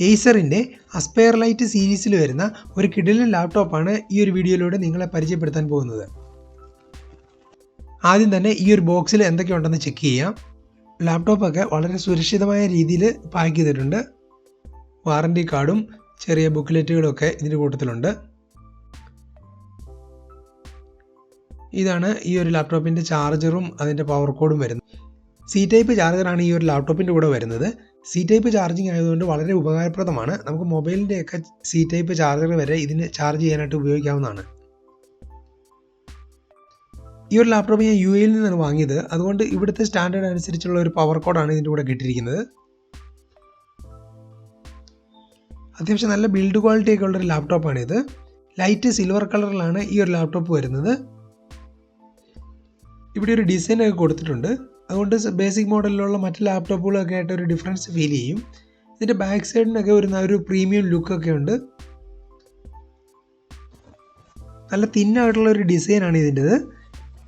ഏസറിന്റെ Aspire light സീരീസിൽ വരുന്ന ഒരു കിടിലൻ ലാപ്ടോപ്പാണ് ഈ ഒരു വീഡിയോയിലൂടെ നിങ്ങളെ പരിചയപ്പെടുത്താൻ പോകുന്നത്. ആദ്യം തന്നെ ഈ ഒരു ബോക്സിൽ എന്തൊക്കെയുണ്ടെന്ന് ചെക്ക് ചെയ്യാം. ലാപ്ടോപ്പൊക്കെ വളരെ സുരക്ഷിതമായ രീതിയിൽ പാക്ക് ചെയ്തിട്ടുണ്ട്. വാറന്റി കാർഡും ചെറിയ ബുക്ക്ലെറ്റുകളും ഒക്കെ ഇതിന്റെ കൂട്ടത്തിലുണ്ട്. ഇതാണ് ഈ ഒരു ലാപ്ടോപ്പിന്റെ ചാർജറും അതിന്റെ പവർ കോഡും വരുന്നത്. സി ടൈപ്പ് ചാർജറാണ് ഈ ഒരു ലാപ്ടോപ്പിന്റെ കൂടെ വരുന്നത്. സി ടൈപ്പ് ചാർജിങ് ആയതുകൊണ്ട് വളരെ ഉപകാരപ്രദമാണ്. നമുക്ക് മൊബൈലിന്റെയൊക്കെ സി ടൈപ്പ് ചാർജർ വരെ ഇതിന് ചാർജ് ചെയ്യാനായിട്ട് ഉപയോഗിക്കാവുന്നതാണ്. ഈ ഒരു ലാപ്ടോപ്പ് ഞാൻ യു എയിൽ നിന്നാണ് വാങ്ങിയത്. അതുകൊണ്ട് ഇവിടുത്തെ സ്റ്റാൻഡേർഡ് അനുസരിച്ചുള്ള ഒരു പവർ കോഡാണ് ഇതിന്റെ കൂടെ കിട്ടിയിരിക്കുന്നത്. അത്യാവശ്യം നല്ല ബിൽഡ് ക്വാളിറ്റി ഒക്കെ ഉള്ളൊരു ഇത്. ലൈറ്റ് സിൽവർ കളറിലാണ് ഈ ഒരു ലാപ്ടോപ്പ് വരുന്നത്. ഇവിടെ ഒരു ഡിസൈൻ ഒക്കെ കൊടുത്തിട്ടുണ്ട്. അതുകൊണ്ട് ബേസിക് മോഡലിലുള്ള മറ്റ് ലാപ്ടോപ്പുകളൊക്കെ ആയിട്ട് ഒരു ഡിഫറൻസ് ഫീൽ ചെയ്യും. ഇതിന്റെ ബാക്ക് സൈഡിനൊക്കെ വരുന്ന ഒരു പ്രീമിയം ലുക്കൊക്കെ ഉണ്ട്. നല്ല തിന്നായിട്ടുള്ള ഒരു ഡിസൈനാണ് ഇതിന്റെത്.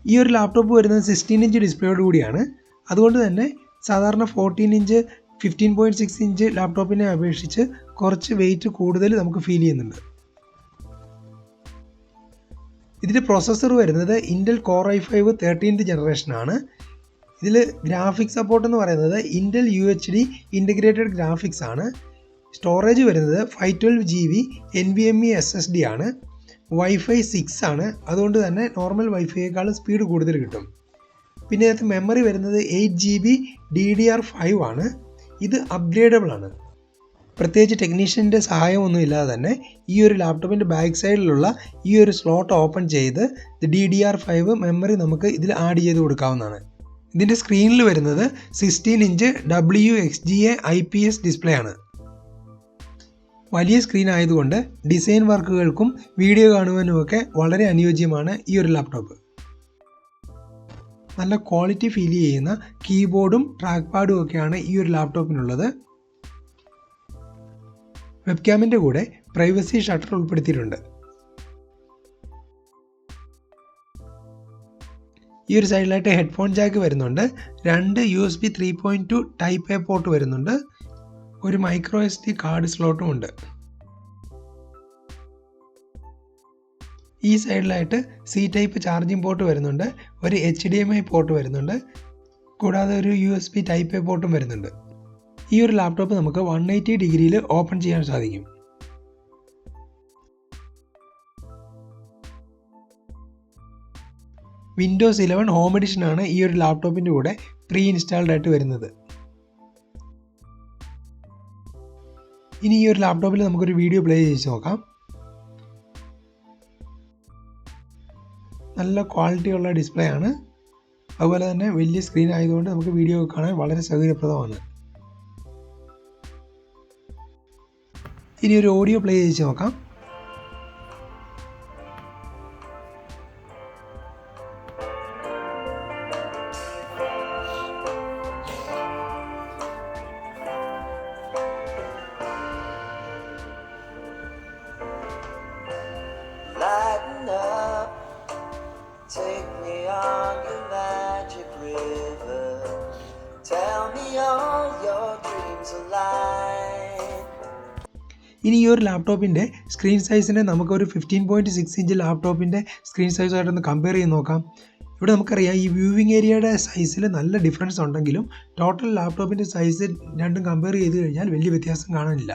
ഈ ഒരു ലാപ്ടോപ്പ് വരുന്നത് സിക്സ്റ്റീൻ ഇഞ്ച് ഡിസ്പ്ലേയോട് കൂടിയാണ്. അതുകൊണ്ട് തന്നെ സാധാരണ fourteen inch fifteen point six inch ലാപ്ടോപ്പിനെ അപേക്ഷിച്ച് കുറച്ച് വെയിറ്റ് കൂടുതൽ നമുക്ക് ഫീൽ ചെയ്യുന്നുണ്ട്. ഇതിന്റെ പ്രോസസ്സർ വരുന്നത് Intel core I five thirteenth ജനറേഷനാണ് ഇതിൽ ഗ്രാഫിക്സ് സപ്പോർട്ട് എന്ന് പറയുന്നത് Intel U H D integrated graphics ആണ്. സ്റ്റോറേജ് വരുന്നത് five twelve G B N V M E S S D ആണ്. വൈഫൈ സിക്സ് ആണ്. അതുകൊണ്ട് തന്നെ നോർമൽ വൈഫൈയേക്കാളും സ്പീഡ് കൂടുതൽ കിട്ടും. പിന്നെ ഇതിനകത്ത് മെമ്മറി വരുന്നത് eight G B D D R five ആണ്. ഇത് അപ്ഗ്രേഡബിൾ ആണ്. പ്രത്യേകിച്ച് ടെക്നീഷ്യന്റെ സഹായമൊന്നും ഇല്ലാതെ തന്നെ ഈ ഒരു ലാപ്ടോപ്പിന്റെ ബാക്ക് സൈഡിലുള്ള ഈ ഒരു സ്ലോട്ട് ഓപ്പൺ ചെയ്ത് D D R five memory നമുക്ക് ഇതിൽ ആഡ് ചെയ്ത് കൊടുക്കാവുന്നതാണ്. ഇതിന്റെ സ്ക്രീനിൽ വരുന്നത് sixteen inch W X G A I P S display ആണ്. വലിയ സ്ക്രീൻ ആയതുകൊണ്ട് ഡിസൈൻ വർക്കുകൾക്കും വീഡിയോ കാണുവാനുമൊക്കെ വളരെ അനുയോജ്യമാണ് ഈ ഒരു ലാപ്ടോപ്പ് നല്ല ക്വാളിറ്റി ഫീൽ ചെയ്യുന്ന കീബോർഡും ട്രാക്ക് പാഡും ഒക്കെയാണ് ഈ ഒരു ലാപ്ടോപ്പിനുള്ളത് വെബ്ക്യാമിന്റെ കൂടെ പ്രൈവസി ഷട്ടർ ഉൾപ്പെടുത്തിയിട്ടുണ്ട്. ഈ ഒരു സൈഡിലായിട്ട് ഹെഡ്ഫോൺ ജാക്ക് വരുന്നുണ്ട്. രണ്ട് U S B three point two type A port വരുന്നുണ്ട്. ഒരു മൈക്രോ എസ് ഡി കാർഡ് സ്ലോട്ടും ഉണ്ട്. ഈ സൈഡിലായിട്ട് സി ടൈപ്പ് ചാർജിംഗ് പോർട്ട് വരുന്നുണ്ട്. ഒരു H D M I port വരുന്നുണ്ട്. കൂടാതെ ഒരു U S B type A പോർട്ടും വരുന്നുണ്ട്. ഈ ഒരു ലാപ്ടോപ്പ് നമുക്ക് വൺ എയ്റ്റി ഡിഗ്രിയിൽ ഓപ്പൺ ചെയ്യാൻ സാധിക്കും. വിൻഡോസ് ഇലവൻ ഹോം എഡിഷൻ ആണ് ഈ ഒരു ലാപ്ടോപ്പിന്റെ കൂടെ പ്രീ ഇൻസ്റ്റാൾഡ് ആയിട്ട് വരുന്നത്. ഇനി ഈ ഒരു ലാപ്ടോപ്പിൽ നമുക്കൊരു വീഡിയോ പ്ലേ ചെയ്ത് നോക്കാം. നല്ല ക്വാളിറ്റി ഉള്ള ഡിസ്പ്ലേ ആണ്. അതുപോലെ തന്നെ വലിയ സ്ക്രീൻ ആയതുകൊണ്ട് നമുക്ക് വീഡിയോ കാണാൻ വളരെ സൗകര്യപ്രദമാണ്. ഇനി ഒരു ഓഡിയോ പ്ലേ ചെയ്ത് നോക്കാം. ഇനി ഈ ഒരു ലാപ്ടോപ്പിന്റെ സ്ക്രീൻ സൈസിനെ നമുക്ക് ഒരു ഫിഫ്റ്റീൻ പോയിന്റ് സിക്സ് ഇഞ്ച് ലാപ്ടോപ്പിന്റെ സ്ക്രീൻ സൈസുമായിട്ടൊന്ന് കമ്പയർ ചെയ്ത് നോക്കാം. ഇവിടെ നമുക്കറിയാം ഈ വ്യൂവിങ് ഏരിയയുടെ സൈസിൽ നല്ല ഡിഫറൻസ് ഉണ്ടെങ്കിലും ടോട്ടൽ ലാപ്ടോപ്പിന്റെ സൈസ് രണ്ടും കമ്പയർ ചെയ്ത് കഴിഞ്ഞാൽ വലിയ വ്യത്യാസം കാണാനില്ല.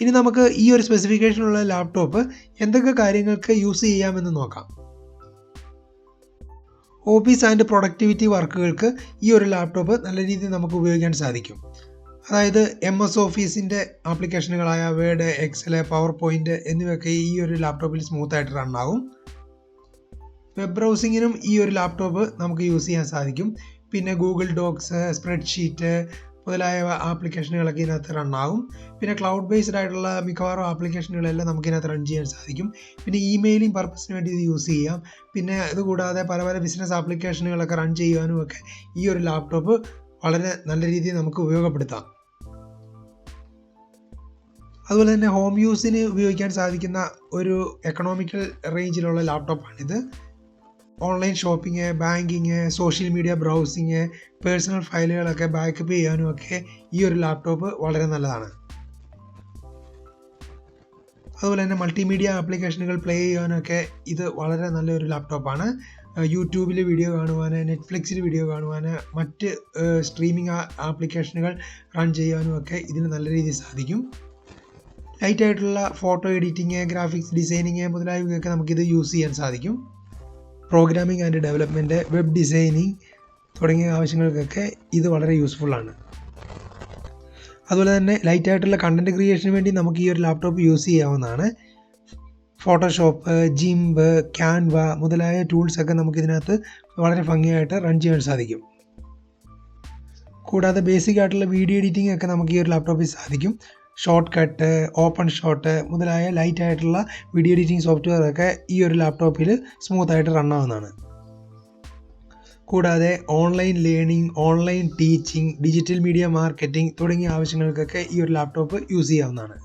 ഇനി നമുക്ക് ഈ ഒരു സ്പെസിഫിക്കേഷനുള്ള ലാപ്ടോപ്പ് എന്തൊക്കെ കാര്യങ്ങൾക്ക് യൂസ് ചെയ്യാമെന്ന് നോക്കാം. ഓഫീസ് ആൻഡ് പ്രൊഡക്ടിവിറ്റി വർക്കുകൾക്ക് ഈ ഒരു ലാപ്ടോപ്പ് നല്ല രീതിയിൽ നമുക്ക് ഉപയോഗിക്കാൻ സാധിക്കും. അതായത് എം എസ് ഓഫീസിന്റെ ആപ്ലിക്കേഷനുകളായ വേഡ് എക്സൽ പവർ പോയിന്റ് എന്നിവയൊക്കെ ഈ ഒരു ലാപ്ടോപ്പിൽ സ്മൂത്തായിട്ട് റൺ ആകും വെബ് ബ്രൗസിങ്ങിനും ഈ ഒരു ലാപ്ടോപ്പ് നമുക്ക് യൂസ് ചെയ്യാൻ സാധിക്കും. പിന്നെ ഗൂഗിൾ ഡോക്സ് സ്പ്രെഡ്ഷീറ്റ് മുതലായ ആപ്ലിക്കേഷനുകളൊക്കെ ഇതിനകത്ത് റൺ ആകും. പിന്നെ ക്ലൗഡ് ബേസ്ഡ് ആയിട്ടുള്ള മിക്കവാറും ആപ്ലിക്കേഷനുകളെല്ലാം നമുക്ക് ഇതിനകത്ത് റൺ ചെയ്യാൻ സാധിക്കും. പിന്നെ ഇമെയിലിംഗ് പർപ്പസിന് വേണ്ടി ഇത് യൂസ് ചെയ്യാം. പിന്നെ ഇതുകൂടാതെ പല പല ബിസിനസ് ആപ്ലിക്കേഷനുകളൊക്കെ റൺ ചെയ്യുവാനും ഒക്കെ ഈ ഒരു ലാപ്ടോപ്പ് വളരെ നല്ല രീതിയിൽ നമുക്ക് ഉപയോഗപ്പെടുത്താം. അതുപോലെ തന്നെ ഹോം യൂസിന് ഉപയോഗിക്കാൻ സാധിക്കുന്ന ഒരു എക്കണോമിക്കൽ റേഞ്ചിലുള്ള ലാപ്ടോപ്പാണിത് online shopping banking social media browsing personal ഫയലുകളൊക്കെ backup ചെയ്യാനും ഒക്കെ ഈ ഒരു ലാപ്ടോപ്പ് വളരെ നല്ലതാണ്. അതുപോലെ തന്നെ മൾട്ടിമീഡിയ ആപ്ലിക്കേഷനുകൾ പ്ലേ ചെയ്യാനൊക്കെ ഇത് വളരെ നല്ലൊരു ലാപ്ടോപ്പാണ് യൂട്യൂബിൽ വീഡിയോ കാണുവാൻ നെറ്റ്ഫ്ലിക്സിൽ വീഡിയോ കാണുവാൻ മറ്റ് സ്ട്രീമിംഗ് ആപ്ലിക്കേഷനുകൾ റൺ ചെയ്യാനും ഒക്കെ ഇതിന് നല്ല രീതിയിൽ സാധിക്കും. ലൈറ്റായിട്ടുള്ള ഫോട്ടോ എഡിറ്റിങ് ഗ്രാഫിക്സ് ഡിസൈനിങ് മുതലായവയൊക്കെ നമുക്കിത് യൂസ് ചെയ്യാൻ സാധിക്കും. Programming and development web designing തുടങ്ങിയ ആവശ്യങ്ങൾക്കൊക്കെ ഇത് വളരെ യൂസ്ഫുള്ളാണ് അതുപോലെ തന്നെ ലൈറ്റ് ആയിട്ടുള്ള കണ്ടന്റ് ക്രിയേഷന് വേണ്ടി നമുക്ക് ഈ ഒരു ലാപ്ടോപ്പ് യൂസ് ചെയ്യാവുന്നതാണ്. ഫോട്ടോഷോപ്പ് ജിംബ് ക്യാൻവ മുതലായ ടൂൾസൊക്കെ നമുക്ക് ഇതിനകത്ത് വളരെ ഭംഗിയായിട്ട് റൺ ചെയ്യാൻ സാധിക്കും. കൂടാതെ ബേസിക് ആയിട്ടുള്ള വീഡിയോ എഡിറ്റിംഗ് ഒക്കെ നമുക്ക് ഈ ഒരു ലാപ്ടോപ്പിൽ സാധിക്കും. ഷോർട്ട് കട്ട് ഓപ്പൺ ഷോട്ട് മുതലായ ലൈറ്റ് ആയിട്ടുള്ള വീഡിയോ എഡിറ്റിംഗ് സോഫ്റ്റ്വെയർ ഒക്കെ ഈ ഒരു ലാപ്ടോപ്പിൽ സ്മൂത്ത് ആയിട്ട് റൺ ആവുന്നതാണ്. കൂടാതെ online learning online teaching digital media marketing തുടങ്ങിയ ആവശ്യങ്ങൾക്കൊക്കെ ഈ ഒരു ലാപ്ടോപ്പ് യൂസ് ചെയ്യാവുന്നതാണ്.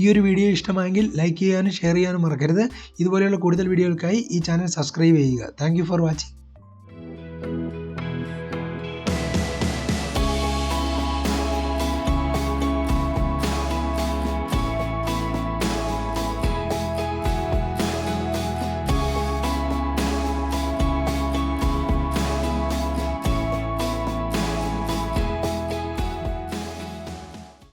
ഈ ഒരു വീഡിയോ ഇഷ്ടമായെങ്കിൽ ലൈക്ക് ചെയ്യാനും ഷെയർ ചെയ്യാനും മറക്കരുത്. ഇതുപോലെയുള്ള കൂടുതൽ വീഡിയോകൾക്കായി ഈ ചാനൽ സബ്സ്ക്രൈബ് ചെയ്യുക. Thank for watching